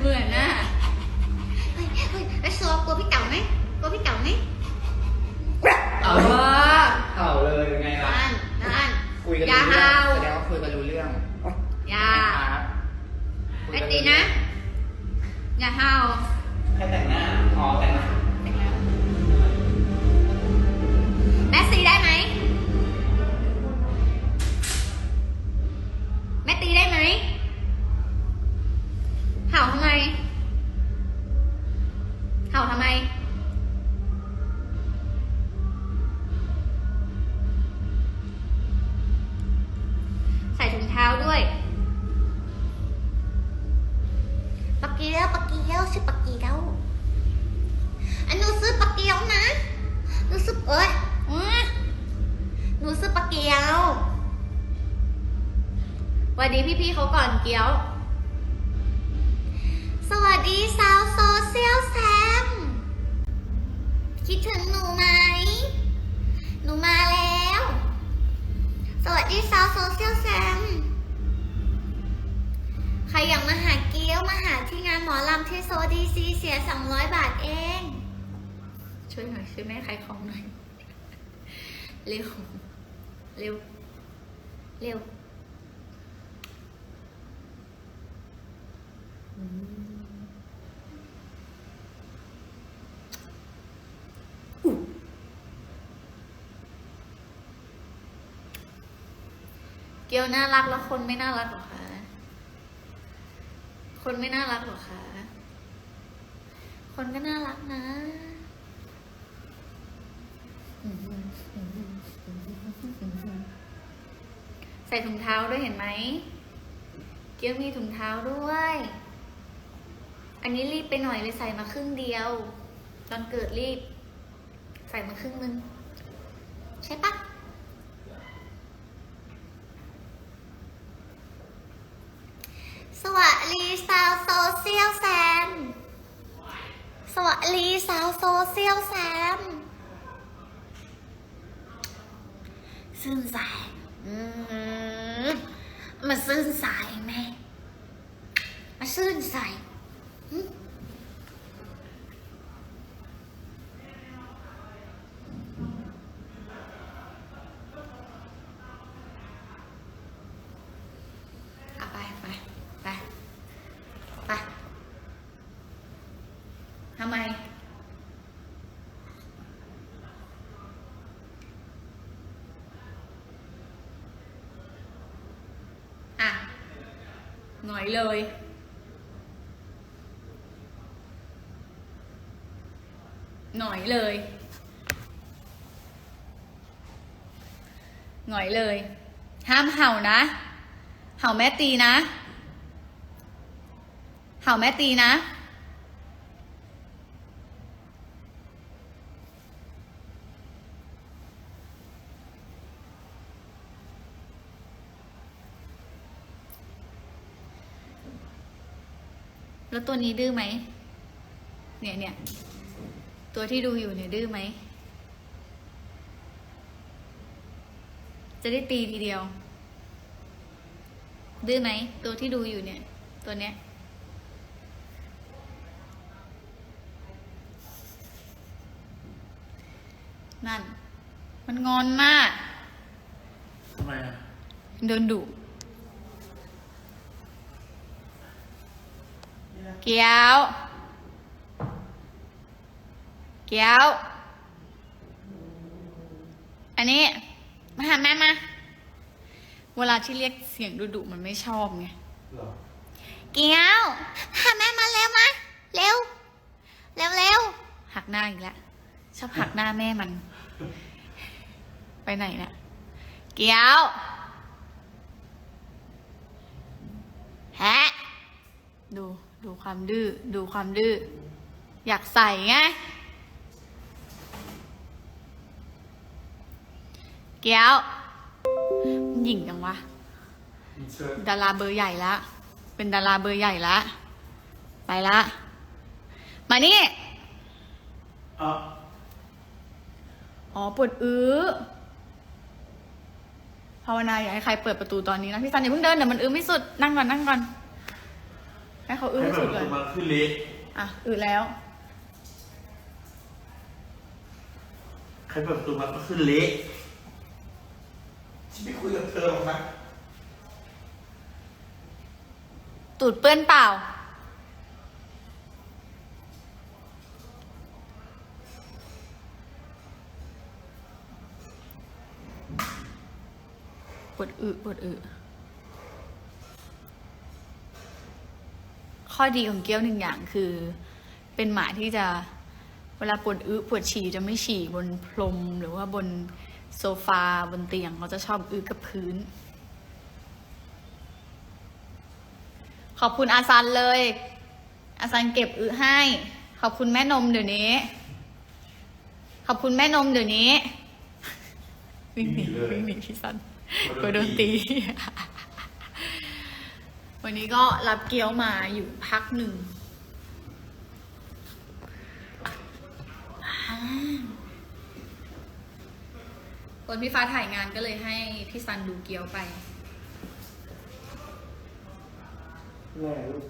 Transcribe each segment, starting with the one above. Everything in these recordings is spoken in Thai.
เหมือนน่ะเฮ้ยเฮ้ยไอ้โซกลัวพี่เต๋าไหมกลัวพี่เต๋าไหมเอเอาเต่าเลยเป็นไงล่ะ นั่นนั่น คุยกันรู้เรื่เห่าองแสดงว่าคุยกันรู้เรื่องอย่าครับคุยไม่กัตีนะ อย่าเห่า แค่แต่งหน้าอ๋อแต่งหน้า พี่เขาก่อนเกียว สวัสดีสาวโซเชียลแซม คิดถึงหนูไหม หนูมาแล้ว สวัสดีสาวโซเชียลแซม ใครอยากมาหาเกี๊ยวมาหาที่งานหมอลำที่โซดีซีเสีย200บาทเอง ช่วยหน่อยช่วยแม่ขายของหน่อย เร็ว เร็ว เร็วอืมอุ๊ย เกียวน่ารักแล้วคนไม่น่ารักหรอคะ คนไม่น่ารักหรอคะ คนก็น่ารักนะใส่ถุงเท้าด้วยเห็นไหม เกี๊ยวมีถุงเท้าด้วย อันนี้รีบไปหน่อยเลยใส่มาครึ่งเดียว ตอนเกิดรีบ ใส่มาครึ่งนึงใช่ปะสวัสดีสาวโซเชียลแซม สวัสดีสาวโซเชียลแซมซื่นสายอืมาซื่นสายไหมมาซื่นสายหึเอาไปไปไปไปทำไม อะ หน่อยเลย หน่อยเลย หน่อยเลย ห้ามเห่านะ เห่าแม่ตีนะ เห่าแม่ตีนะ แล้วตัวนี้ดื้อไหม เนี่ยเนี่ยตัวที่ดูอยู่เนี่ยดื้อไหม จะได้ตีทีเดียว ดื้อไหม ตัวที่ดูอยู่เนี่ย ตัวเนี้ย นั่น มันงอนมากทำไมอะโดนดุ เกียว เกียว อันนี้ มาหาแม่มา เวลาที่เรียกเสียงดุๆมันไม่ชอบไงหรอเกียวหาแม่มาเร็วมา เร็ว เร็วเร็วหักหน้าอีกแล้วชอบหักหน้าแม่มัน ไปไหนน่ะ เกียวแฮะดู ดูความดื้อ ดูความดื้อ อยากใส่ไง เกียวมันหยิ่งจังวะเชิญดาราเบอร์ใหญ่ละ เป็นดาราเบอร์ใหญ่ละ ไปละ มานี่อะอ๋อปวดอื้อภาวนาอย่าให้ใครเปิดประตูตอนนี้นะพี่ซันอย่าเพิ่งเดินเดี๋ยวมันอื้อไม่สุดนั่งก่อนนั่งก่อน ให้เขาอื้อให้ให้เปิสุดดประเลตูยมาขึ้นเละอะอื้อแล้วใครเปิดประตูมาก็ขึ้นเละฉันไม่คุยกับเธอหรอกนะตูดเปื้อนเปล่า ปวดอึปวดอึ ข้อดีของเกี้ยวหนึ่งอย่างคือ เป็นหมาที่จะเวลาปวดอึปวดฉี่จะไม่ฉี่บนพรมหรือว่าบนโซฟาบนเตียงเขาจะชอบอึกับพื้น ขอบคุณอาซันเลย อาซันเก็บอึให้ ขอบคุณแม่นมเดี๋ยวนี้ ขอบคุณแม่นมเดี๋ยวนี้วิ่งหนีวิ่งหนีพี่ซันกลัวโดนตี วันนี้ก็รับเกี๊ยวมาอยู่พักหนึ่งอ่าวันพี่ฟ้าถ่ายงานก็เลยให้พี่ซันดูเกี๊ยวไปแน่ลูก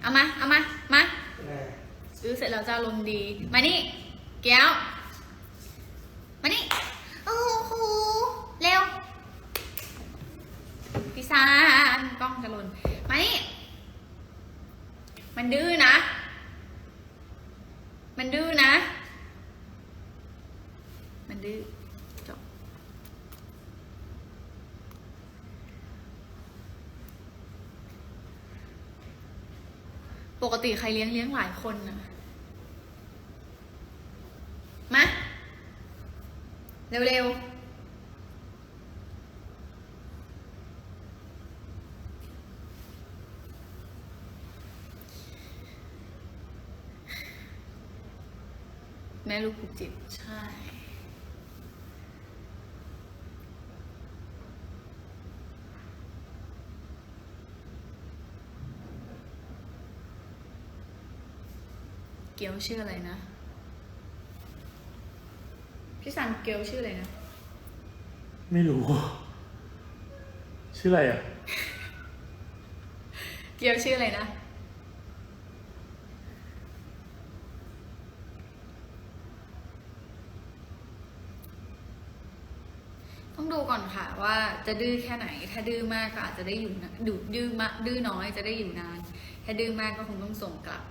เอามาเอามา มาแน่ซื้อเสร็จแล้วจะลมณ์ดี มานี่ เกี้ยว มานี่ โอ้โห เร็ว พี่ซา นกล้องจะหล่นมานี่มันดื้อนะ มันดื้อนะ มันดื้อจบปกติใครเลี้ยงเลี้ยงหลายคนนะมาเร็วๆ แม่ลูกผูกจิตใช่ เกียวชื่ออะไรนะ พี่ซันเกียวชื่ออะไรนะ ไม่รู้ ชื่ออะไรอะ เกียวชื่ออะไรนะ ต้อง ดูก่อนค่ะว่าจะดื้อแค่ไหน ถ้าดื้อมากก็อาจจะได้อยู่นะดูดื้อมากดื้อน้อยจะได้อยู่นาน ถ้าดื้อมากก็คงต้องส่งกลับ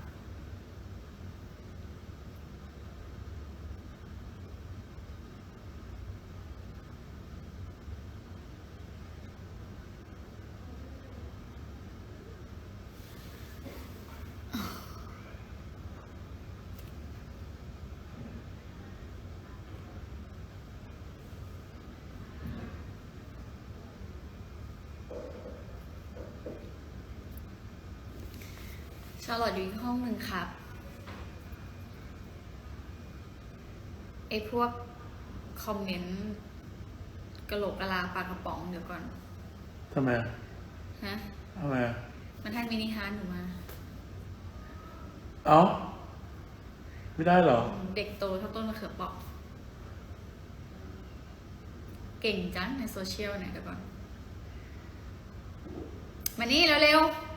ชาลอตอยู่อีกห้องหนึ่งครับไอพวกคอมเมนต์กะโหลกกะลาปลากระป๋องเดี๋ยวก่อนทำไมอะฮะทำไมอะมันให้มินิฮาร์ดหนูมา เอ้า ไม่ได้เหรอ เด็กโตเท่าต้นมะเขือเปราะเก่งจังในโซเชียลเนี่ยเดี๋ยวก่อนมานี่เร็วๆ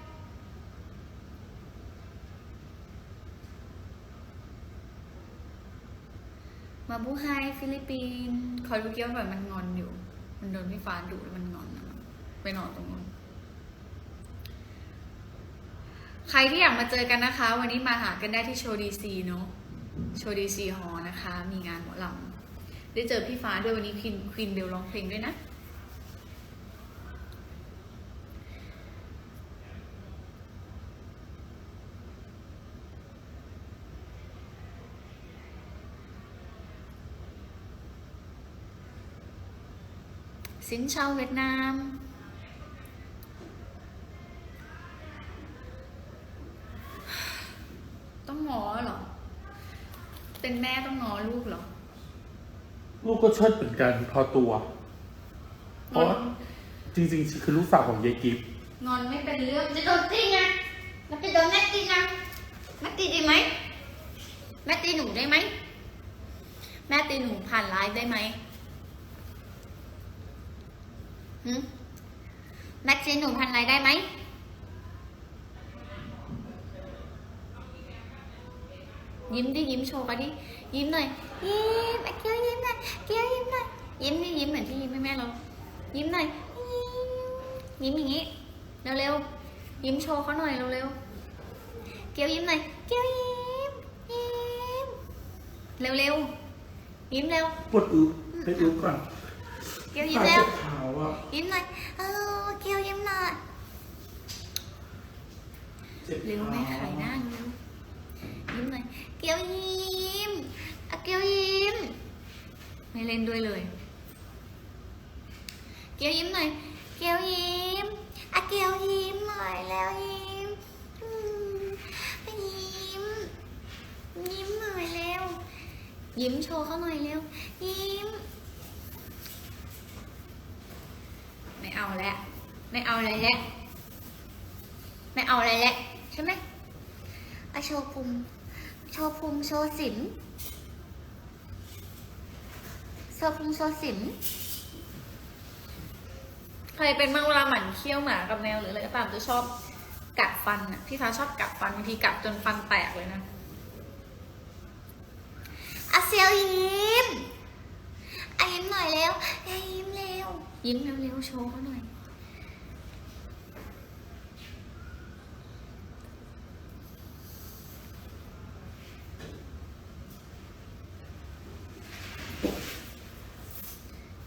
มา บูไฮฟิลิปปินส์คอยดูเกี้ยวแบบมันงอนอยู่ มันโดนพี่ฟ้าดุแล้วมันงอนนะไปนอนตรงนู้นใครที่อยากมาเจอกันนะคะ วันนี้มาหากันได้ที่โชว์ดีซีเนาะโชว์ดีซีฮอนะคะ มีงานหมอลำได้เจอพี่ฟ้าด้วยวันนี้ควินควินเบลร้องเพลงด้วยนะ สินเชาเวียดนาม ต้องง้อเหรอ เป็นแม่ต้องง้อลูกเหรอ ลูกก็เชิดเหมือนกันพอตัว เพงอราะนจริงๆ คือลูกสาวของยายกิฟต์งอนไม่เป็นเรื่องจะโดนตีไงมันจะโดนแม่ตีนะแม่ตีดีไหมแม่ตีหนูได้ไหมแม่ตีหนูผ่านไลฟ์ได้ไหม แม็กซีนหนุ่พันไรได้ไหมยิ้มดิยิ้มโชว์กันดิยิ้มหน่อยยิ้มไอ้เกี้ยวยิ้มหน่อยเกี้ยวยิ้มหน่อยยิ้มดิยิ้มเหมือนที่ยิ้มให้แม่เรายิ้มหน่อยยิ้มอย่างงี้เร็วๆยิ้มโชว์เขาหน่อยเร็วๆเกี้ยวยิ้มหน่อยเกี้ยวยิ้มยิ้มเร็วๆยิ้มเร็วปวดอึเป็นอึก่อน เกียวยิ้มขาเร็วเจ็บเท้าอะยิ้มหน่อย เออ เกียวยิ้มหน่อยเจ็บเร็วแม่ขายหน้าเร็วยิ้มหน่อย เกียวยิ้มอะเกียวยิ้ม ไม่เล่นด้วยเลย เกียวยิ้มหน่อย เกียวยิ้มอะเกียวยิ้มหน่อยแล้วยิ้มอืมยิ้ม ยิ้มหน่อยเร็ว ยิ้มโชว์เขาหน่อยเร็ว ยิ้ม ไม่ เอาแล้วไม่เอาอะไรแล้วไม่เอาอะไรแล้วใช่ไหมอโชว์พุงโชว์พุงโชว์สิมโชว์พุงโชว์สิมใครเป็นบ้างเวลาหมั่นเคี้ยวหมากับแมวหรืออะไรก็ตามจะชอบกัดฟันอะพี่ฟ้าชอบกัดฟันบางทีกัดจนฟันแตกเลยนะอาเซียวยิ้มอายิ้มหน่อยเร็วอายิ้มเร็ว ยิ้มเร็วๆโชว์เขาหน่อย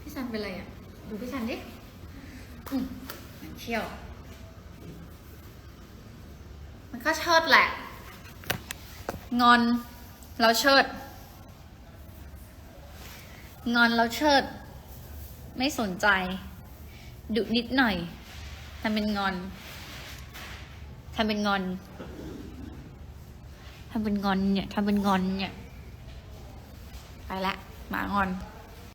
พี่ซันเป็นไรอะ ดูพี่ซันดิอืมมันเที่ยว มันก็เชิดแหละ งอน เราเชิด งอนเราเชิด ไม่สนใจ ดุนิดหน่อยทำเป็นงอนทำเป็นงอนทำเป็นงอนเนี่ยทำเป็นงอนเนี่ย ไปละหมางอน